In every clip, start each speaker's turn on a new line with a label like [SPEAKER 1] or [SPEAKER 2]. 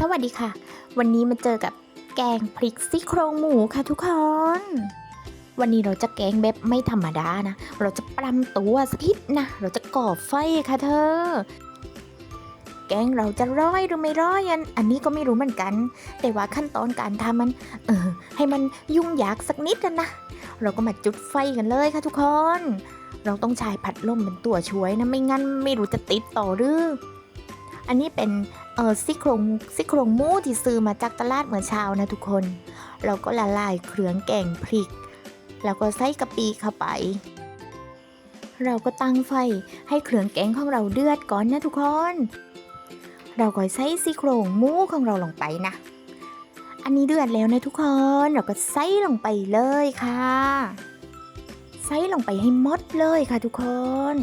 [SPEAKER 1] สวัสดีค่ะ วันนี้มาเจอกับแกงพริกซี่โครงหมูค่ะทุกคน วันนี้เราจะแกงแบบไม่ธรรมดานะ เราจะปรำตัวสักนิดนะ เราจะก่อไฟค่ะเธอ แกงเราจะร้อยหรือไม่ร้อยอันอันนี้ก็ไม่รู้เหมือนกัน แต่ว่าขั้นตอนการทำมัน เออ ให้มันยุ่งยากสักนิดนะนะเราก็มาจุดไฟกันเลยค่ะทุกคน เราต้องใช้พัดลมเป็นตัวช่วยนะ ไม่งั้นไม่รู้จะติดต่อหรือ อันนี้เป็นเออซี่โครงซี่โครงหมูที่ซื้อมาจากตลาดเมื่อเช้านะทุกคน เราก็ละลายเครื่องแกงพริก แล้วก็ใส่กะปิเข้าไป เราก็ตั้งไฟให้เครื่องแกงของเราเดือดก่อนนะทุกคน เราก็ใส่ซี่โครงหมูของเราลงไปนะ อันนี้เดือดแล้วนะทุกคน เราก็ใส่ลงไปเลยค่ะ ใส่ลงไปให้หมดเลยค่ะทุกคน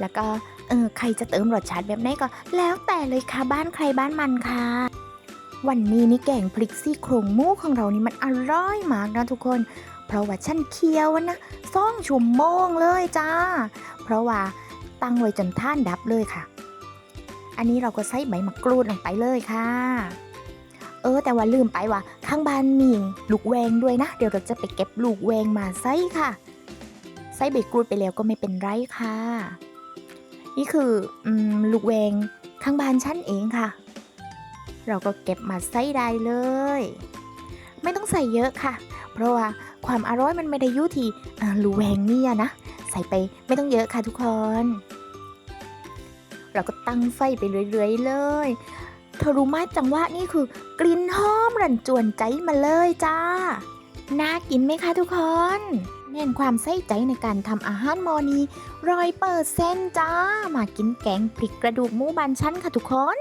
[SPEAKER 1] แล้วก็เออใครจะเติมรสชาติแบบไหนก็ แล้วแต่เลยค่ะบ้านใครบ้านมันค่ะ วันนี้นี่แกงพริกซี่โครงหมูของเรานี่มันอร่อยมากนะทุกคน เพราะว่าฉันเคี่ยวนะซ่องชั่วโมงเลยจ้า เพราะว่าตั้งไว้จนท่านดับเลยค่ะ อันนี้เราก็ใส่ใบมะกรูดลงไปเลยค่ะ เออ แต่ว่าลืมไปว่า ข้างบ้านมีลูกแวงด้วยนะ เดี๋ยวเราจะไปเก็บลูกแวงมาใส่ค่ะ ใส่ใบกรูดไปแล้วก็ไม่เป็นไรค่ะ นี่คืออลูกแวงข้างบ้านฉันเองค่ะ เราก็เก็บมาใส่ได้เลย ไม่ต้องใส่เยอะค่ะ เพราะว่าความอร่อยมันไม่ได้ยู่ที่ลูกแวงเนี่ยนะ ใส่ไปไม่ต้องเยอะค่ะทุกคน เราก็ตั้งไฟไปเรื่อยๆเลยเธอรู้ไหมจังหวะนี่คือกลิ่นหอมรันจวนใจมาเลยจ้า น่ากินไหมคะทุกคน เน้นความใส่ใจในการทำอาหารมอนีร้อยเปอร์เซนต์จ้า มากินแกงพริกกระดูกหมูบานชั้นค่ะทุกคน